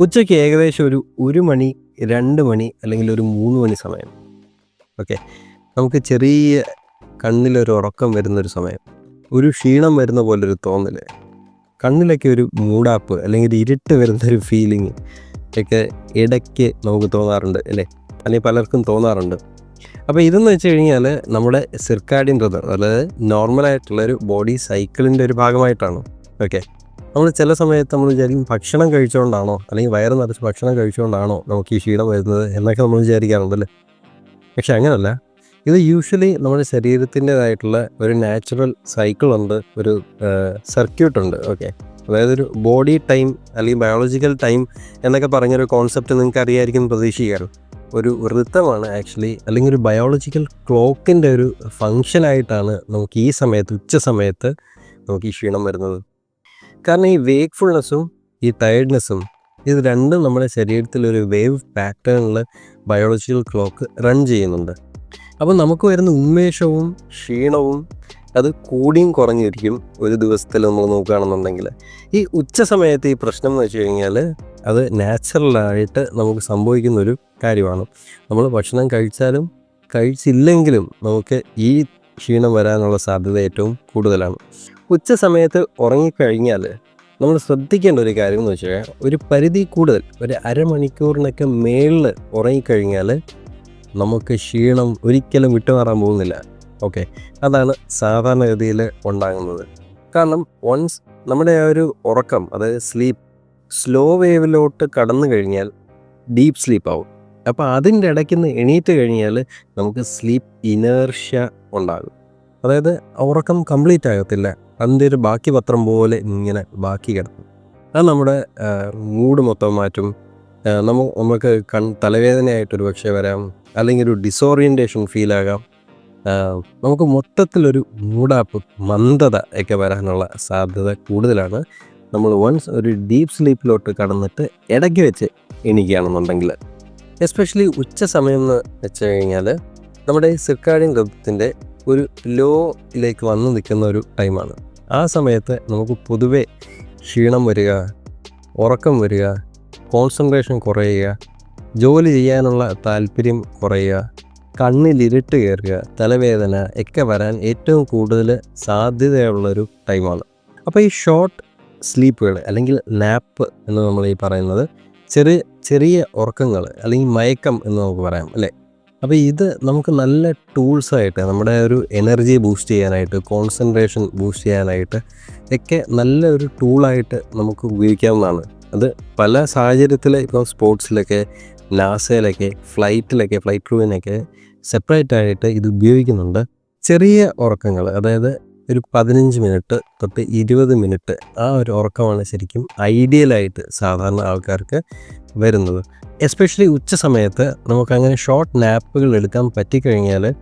ഉച്ചയ്ക്ക് ഏകദേശം ഒരു ഒരു മണി രണ്ട് മണി അല്ലെങ്കിൽ ഒരു മൂന്ന് മണി സമയം. ഓക്കെ? നമുക്ക് ചെറിയ കണ്ണിലൊരു ഉറക്കം വരുന്നൊരു സമയം. ഒരു ക്ഷീണം വരുന്ന പോലൊരു തോന്നൽ കണ്ണിലൊക്കെ ഒരു മൂടാപ്പ് അല്ലെങ്കിൽ ഇരുട്ട് വരുന്നൊരു ഫീലിംഗ് ഒക്കെ ഇടയ്ക്ക് നമുക്ക് തോന്നാറുണ്ട് അല്ലേ? അല്ലെങ്കിൽ പലർക്കും തോന്നാറുണ്ട്. അപ്പോൾ ഇതെന്ന് വെച്ച് കഴിഞ്ഞാൽ നമ്മുടെ സിർക്കാഡിയൻ റിതം അതായത് നോർമലായിട്ടുള്ളൊരു ബോഡി സൈക്കിളിന്റെ ഒരു ഭാഗമായിട്ടാണ്. ഓക്കെ? നമ്മൾ ചില സമയത്ത് നമ്മൾ വിചാരിക്കും ഭക്ഷണം കഴിച്ചുകൊണ്ടാണോ അല്ലെങ്കിൽ വയറ് നിറച്ച് ഭക്ഷണം കഴിച്ചുകൊണ്ടാണോ നമുക്ക് ഈ ക്ഷീണം വരുന്നത് എന്നൊക്കെ നമ്മൾ വിചാരിക്കാറുണ്ടല്ലേ? പക്ഷെ അങ്ങനല്ല. ഇത് യൂഷ്വലി നമ്മുടെ ശരീരത്തിന്റെതായിട്ടുള്ള ഒരു നാച്ചുറൽ സൈക്കിളുണ്ട് ഒരു സർക്യൂട്ട് ഉണ്ട്. ഓക്കെ അതായത് ഒരു ബോഡി ടൈം അല്ലെങ്കിൽ ബയോളജിക്കൽ ടൈം എന്നൊക്കെ പറഞ്ഞൊരു കോൺസെപ്റ്റ് നിങ്ങൾക്ക് അറിയായിരിക്കും പ്രതീക്ഷിക്കാറ്. ഒരു വൃത്തമാണ് ആക്ച്വലി അല്ലെങ്കിൽ ഒരു ബയോളജിക്കൽ ക്ലോക്കിന്റെ ഒരു ഫങ്ഷനായിട്ടാണ് നമുക്ക് ഈ സമയത്ത് ഉച്ച സമയത്ത് നമുക്ക് ഈ ക്ഷീണം വരുന്നത്. കാരണം ഈ വേക്ക്ഫുൾനെസ്സും ഈ ടയർഡ്നെസ്സും ഇത് രണ്ടും നമ്മുടെ ശരീരത്തിൽ ഒരു വേവ് പാറ്റേണിൽ ബയോളജിക്കൽ ക്ലോക്ക് റൺ ചെയ്യുന്നുണ്ട്. അപ്പോൾ നമുക്ക് വരുന്ന ഉന്മേഷവും ക്ഷീണവും അത് കൂടിയും കുറഞ്ഞിരിക്കും ഒരു ദിവസത്തിൽ നമ്മൾ നോക്കുകയാണെന്നുണ്ടെങ്കിൽ. ഈ ഉച്ച സമയത്ത് ഈ പ്രശ്നം എന്ന് വെച്ച് കഴിഞ്ഞാൽ അത് നാച്ചുറലായിട്ട് നമുക്ക് സംഭവിക്കുന്ന ഒരു കാര്യമാണ്. നമ്മൾ ഭക്ഷണം കഴിച്ചാലും കഴിച്ചില്ലെങ്കിലും നമുക്ക് ഈ ക്ഷീണം വരാനുള്ള സാധ്യത ഏറ്റവും കൂടുതലാണ്. ഉച്ച സമയത്ത് ഉറങ്ങിക്കഴിഞ്ഞാൽ നമ്മൾ ശ്രദ്ധിക്കേണ്ട ഒരു കാര്യം എന്ന് വെച്ചാൽ ഒരു പരിധി കൂടുതൽ ഒരു അരമണിക്കൂറിനൊക്കെ മേളിൽ ഉറങ്ങിക്കഴിഞ്ഞാൽ നമുക്ക് ക്ഷീണം ഒരിക്കലും വിട്ടുമാറാൻ പോകുന്നില്ല. ഓക്കെ? അതാണ് സാധാരണഗതിയിൽ ഉണ്ടാകുന്നത്. കാരണം വൺസ് നമ്മുടെ ആ ഒരു ഉറക്കം അതായത് സ്ലീപ്പ് സ്ലോ വേവിലോട്ട് കടന്നു കഴിഞ്ഞാൽ ഡീപ്പ് സ്ലീപ്പ് ആവും. അപ്പോൾ അതിന്റെ ഇടയ്ക്ക് നിന്ന് എണീറ്റ് കഴിഞ്ഞാൽ നമുക്ക് സ്ലീപ്പ് ഇനേർഷ്യ ഉണ്ടാകും. അതായത് ഉറക്കം കംപ്ലീറ്റ് ആകത്തില്ല. അതിന്റെ ഒരു ബാക്കി പത്രം പോലെ ഇങ്ങനെ ബാക്കി കിടക്കും. അത് നമ്മുടെ മൂഡ് മൊത്തം മാറ്റും. നമ്മ നമുക്ക് കൺ തലവേദനയായിട്ടൊരു പക്ഷേ വരാം. അല്ലെങ്കിൽ ഒരു ഡിസോറിയന്റേഷൻ ആ, നമുക്ക് മൊത്തത്തിലൊരു മൂടാപ്പ് മന്ദത ഒക്കെ വരാനുള്ള സാധ്യത കൂടുതലാണ്. നമ്മൾ വൺസ് ഒരു ഡീപ്പ് സ്ലീപ്പിലോട്ട് കടന്നിട്ട് ഇടയ്ക്ക് വെച്ച് എണീക്കുകയാണെന്നുണ്ടെങ്കിൽ എസ്പെഷ്യലി ഉച്ച സമയം എന്ന് വെച്ച് കഴിഞ്ഞാൽ നമ്മുടെ സിർക്കാഡിയൻ ഋതത്തിന്റെ ഒരു ലോയിലേക്ക് വന്നു നിൽക്കുന്ന ഒരു ടൈമാണ്. ആ സമയത്ത് നമുക്ക് പൊതുവെ ക്ഷീണം വരിക ഉറക്കം വരിക കോൺസെൻട്രേഷൻ കുറയുക ജോലി ചെയ്യാനുള്ള താല്പര്യം കുറയുക കണ്ണിലിരുട്ട് കയറുക തലവേദന ഒക്കെ വരാൻ ഏറ്റവും കൂടുതൽ സാധ്യതയുള്ളൊരു ടൈമാണ്. അപ്പോൾ ഈ ഷോർട്ട് സ്ലീപ്പുകൾ അല്ലെങ്കിൽ നാപ്പ് എന്ന് നമ്മൾ ഈ പറയുന്നത് ചെറിയ ചെറിയ ഉറക്കങ്ങൾ അല്ലെങ്കിൽ മയക്കം എന്ന് നമുക്ക് പറയാം അല്ലേ? അപ്പോൾ ഇത് നമുക്ക് നല്ല ടൂൾസായിട്ട് നമ്മുടെ ഒരു എനർജി ബൂസ്റ്റ് ചെയ്യാനായിട്ട് കോൺസെൻട്രേഷൻ ബൂസ്റ്റ് ചെയ്യാനായിട്ട് ഒക്കെ നല്ല ഒരു ടൂളായിട്ട് നമുക്ക് ഉപയോഗിക്കാവുന്നതാണ്. അത് പല സാഹചര്യത്തിൽ ഇപ്പോൾ സ്പോർട്സിലൊക്കെ നാസയിലൊക്കെ ഫ്ലൈറ്റിലൊക്കെ ഫ്ലൈറ്റ് ക്രൂവിനൊക്കെ സെപ്പറേറ്റ് ആയിട്ട് ഇത് ഉപയോഗിക്കുന്നുണ്ട്. ചെറിയ ഉറക്കങ്ങൾ അതായത് ഒരു പതിനഞ്ച് മിനിറ്റ് തൊട്ട് ഇരുപത് മിനിറ്റ് ആ ഒരു ഉറക്കമാണ് ശരിക്കും ഐഡിയലായിട്ട് സാധാരണ ആൾക്കാർക്ക് വരുന്നത്. എസ്പെഷ്യലി ഉച്ച സമയത്ത് നമുക്കങ്ങനെ ഷോർട്ട് നാപ്പുകൾ എടുക്കാൻ പറ്റിക്കഴിഞ്ഞാൽ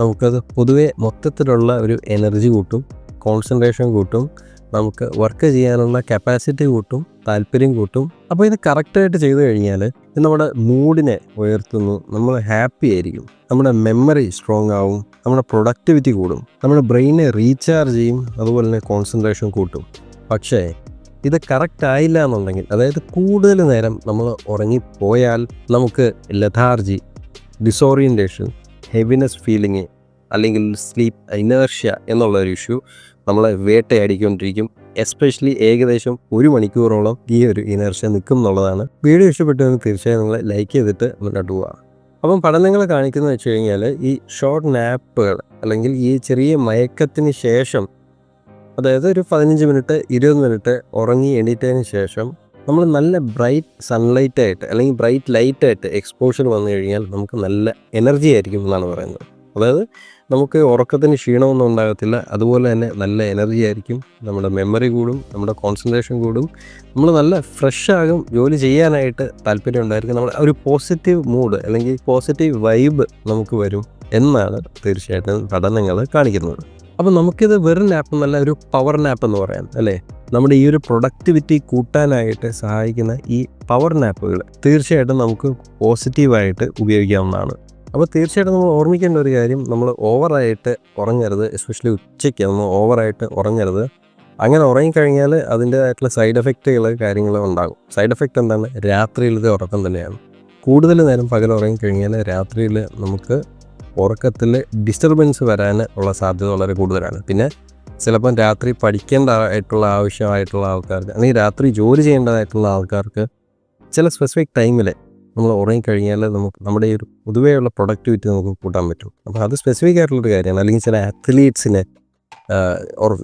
നമുക്കത് പൊതുവെ മൊത്തത്തിലുള്ള ഒരു എനർജി കൂട്ടും കോൺസെൻട്രേഷൻ കൂട്ടും നമുക്ക് വർക്ക് ചെയ്യാനുള്ള കപ്പാസിറ്റി കൂട്ടും താല്പര്യം കൂട്ടും. അപ്പോൾ ഇത് കറക്റ്റായിട്ട് ചെയ്തു കഴിഞ്ഞാൽ ഇത് നമ്മുടെ മൂഡിനെ ഉയർത്തുന്നു നമ്മൾ ഹാപ്പി ആയിരിക്കും. നമ്മുടെ മെമ്മറി സ്ട്രോങ് ആവും നമ്മുടെ പ്രൊഡക്ടിവിറ്റി കൂടും നമ്മുടെ ബ്രെയിനെ റീചാർജ് ചെയ്യും അതുപോലെ തന്നെ കോൺസെൻട്രേഷൻ കൂട്ടും. പക്ഷേ ഇത് കറക്റ്റ് ആയില്ല എന്നുണ്ടെങ്കിൽ അതായത് കൂടുതൽ നേരം നമ്മൾ ഉറങ്ങിപ്പോയാൽ നമുക്ക് ലഥാർജി ഡിസോറിയന്റേഷൻ ഹെവിനെസ് ഫീലിംഗ് അല്ലെങ്കിൽ സ്ലീപ്പ് ഇനേർഷ്യ എന്നുള്ള ഒരു ഇഷ്യൂ നമ്മളെ വേട്ടയാടിക്കൊണ്ടിരിക്കും. എസ്പെഷ്യലി ഏകദേശം ഒരു മണിക്കൂറോളം ഈ ഒരു ഇനേർഷ്യ നിൽക്കും എന്നുള്ളതാണ്. വീഡിയോ ഇഷ്ടപ്പെട്ടെങ്കിൽ തീർച്ചയായും നിങ്ങൾ ലൈക്ക് ചെയ്തിട്ട് മുന്നോട്ട് പോവുക. അപ്പം പഠനങ്ങൾ കാണിക്കുന്നത് വെച്ച് കഴിഞ്ഞാൽ ഈ ഷോർട്ട് നാപ്പുകൾ അല്ലെങ്കിൽ ഈ ചെറിയ മയക്കത്തിന് ശേഷം അതായത് ഒരു പതിനഞ്ച് മിനിറ്റ് ഇരുപത് മിനിറ്റ് ഉറങ്ങി എണീറ്റതിന് ശേഷം നമ്മൾ നല്ല ബ്രൈറ്റ് സൺലൈറ്റ് ആയിട്ട് അല്ലെങ്കിൽ ബ്രൈറ്റ് ലൈറ്റ് ആയിട്ട് എക്സ്പോഷർ വന്നു കഴിഞ്ഞാൽ നമുക്ക് നല്ല എനർജി ആയിരിക്കും എന്നാണ് പറയുന്നത്. അതായത് നമുക്ക് ഉറക്കത്തിന് ക്ഷീണമൊന്നും ഉണ്ടാകത്തില്ല അതുപോലെ തന്നെ നല്ല എനർജി ആയിരിക്കും നമ്മുടെ മെമ്മറി കൂടും നമ്മുടെ കോൺസെൻട്രേഷൻ കൂടും. നമ്മൾ നല്ല ഫ്രഷ് ആകും ജോലി ചെയ്യാനായിട്ട് താല്പര്യം ഉണ്ടായിരിക്കും. നമ്മുടെ ഒരു പോസിറ്റീവ് മൂഡ് അല്ലെങ്കിൽ പോസിറ്റീവ് വൈബ് നമുക്ക് വരും എന്നാണ് തീർച്ചയായിട്ടും പഠനങ്ങൾ കാണിക്കുന്നത്. അപ്പോൾ നമുക്കിത് വെറും ആപ്പ് എന്നല്ല ഒരു പവർ നാപ്പ് എന്ന് പറയാം അല്ലേ? നമ്മുടെ ഈ ഒരു പ്രൊഡക്ടിവിറ്റി കൂട്ടാനായിട്ട് സഹായിക്കുന്ന ഈ പവർ നാപ്പുകൾ തീർച്ചയായിട്ടും നമുക്ക് പോസിറ്റീവായിട്ട് ഉപയോഗിക്കാവുന്നതാണ്. അപ്പോൾ തീർച്ചയായിട്ടും നമ്മൾ ഓർമ്മിക്കേണ്ട ഒരു കാര്യം നമ്മൾ ഓവറായിട്ട് ഉറങ്ങരുത് എസ്പെഷ്യലി ഉച്ചയ്ക്ക് നമ്മൾ ഓവറായിട്ട് ഉറങ്ങരുത്. അങ്ങനെ ഉറങ്ങിക്കഴിഞ്ഞാൽ അതിന്റേതായിട്ടുള്ള സൈഡ് എഫക്റ്റുകൾ കാര്യങ്ങൾ ഉണ്ടാകും. സൈഡ് എഫക്റ്റ് എന്താണ്? രാത്രിയിലത്തെ ഉറക്കം തന്നെയാണ്. കൂടുതൽ നേരം പകൽ ഉറങ്ങിക്കഴിഞ്ഞാൽ രാത്രിയിൽ നമുക്ക് ഉറക്കത്തിൽ ഡിസ്റ്റർബൻസ് വരാൻ ഉള്ള സാധ്യത വളരെ കൂടുതലാണ്. പിന്നെ ചിലപ്പം രാത്രി പഠിക്കേണ്ടതായിട്ടുള്ള ആവശ്യമായിട്ടുള്ള ആൾക്കാർക്ക് അല്ലെങ്കിൽ രാത്രി ജോലി ചെയ്യേണ്ടതായിട്ടുള്ള ആൾക്കാർക്ക് ചില സ്പെസിഫിക് ടൈമിൽ നമ്മൾ ഉറങ്ങിക്കഴിഞ്ഞാൽ നമുക്ക് നമ്മുടെ ഈ ഒരു പൊതുവെയുള്ള പ്രൊഡക്ടിവിറ്റി നമുക്ക് കൂട്ടാൻ പറ്റും. അപ്പോൾ അത് സ്പെസിഫിക് ആയിട്ടുള്ളൊരു കാര്യമാണ്. അല്ലെങ്കിൽ ചില അത്ലീറ്റ്സിനെ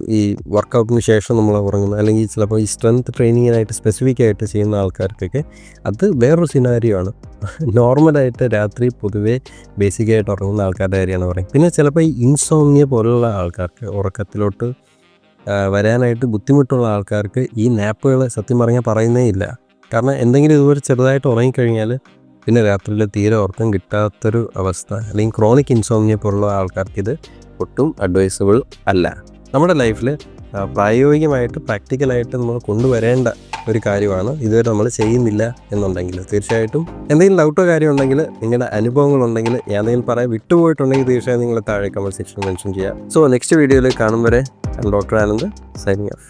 ഈ വർക്കൗട്ടിന് ശേഷം നമ്മൾ ഉറങ്ങുന്ന അല്ലെങ്കിൽ ചിലപ്പോൾ ഈ സ്ട്രെങ്ത് ട്രെയിനിങ്ങിനായിട്ട് സ്പെസിഫിക് ആയിട്ട് ചെയ്യുന്ന ആൾക്കാർക്കൊക്കെ അത് വേറൊരു സിനാരിയോ ആണ്. നോർമലായിട്ട് രാത്രി പൊതുവേ ബേസിക്കായിട്ട് ഉറങ്ങുന്ന ആൾക്കാരുടെ കാര്യമാണ് പറയുന്നത്. പിന്നെ ചിലപ്പോൾ ഈ ഇൻസോമിയ പോലുള്ള ആൾക്കാർക്ക് ഉറക്കത്തിലോട്ട് വരാനായിട്ട് ബുദ്ധിമുട്ടുള്ള ആൾക്കാർക്ക് ഈ നാപ്പുകൾ സത്യം പറഞ്ഞാൽ പറയുന്നേ ഇല്ല. കാരണം എന്തെങ്കിലും ഇതുപോലെ ചെറുതായിട്ട് ഉറങ്ങിക്കഴിഞ്ഞാൽ പിന്നെ രാത്രിയിൽ തീരെ ഉറക്കം കിട്ടാത്തൊരു അവസ്ഥ. അല്ലെങ്കിൽ ക്രോണിക് ഇൻസോമിയ പോലുള്ള ആൾക്കാർക്ക് ഇത് ഒട്ടും അഡ്വൈസബിൾ അല്ല. നമ്മുടെ ലൈഫിൽ പ്രായോഗികമായിട്ട് പ്രാക്ടിക്കലായിട്ട് നമ്മൾ കൊണ്ടുവരേണ്ട ഒരു കാര്യമാണ് ഇതുവരെ നമ്മൾ ചെയ്യുന്നില്ല എന്നുണ്ടെങ്കിൽ. തീർച്ചയായിട്ടും എന്തെങ്കിലും ഡൗട്ടോ കാര്യം ഉണ്ടെങ്കിൽ നിങ്ങളുടെ അനുഭവങ്ങളുണ്ടെങ്കിൽ ഏതെങ്കിലും പറയാൻ വിട്ടുപോയിട്ടുണ്ടെങ്കിൽ തീർച്ചയായും നിങ്ങൾ താഴെ കമന്റ് സെക്ഷൻ മെൻഷൻ ചെയ്യുക സോ നെക്സ്റ്റ് വീഡിയോയിൽ കാണും വരെ. Doctor Anand signing off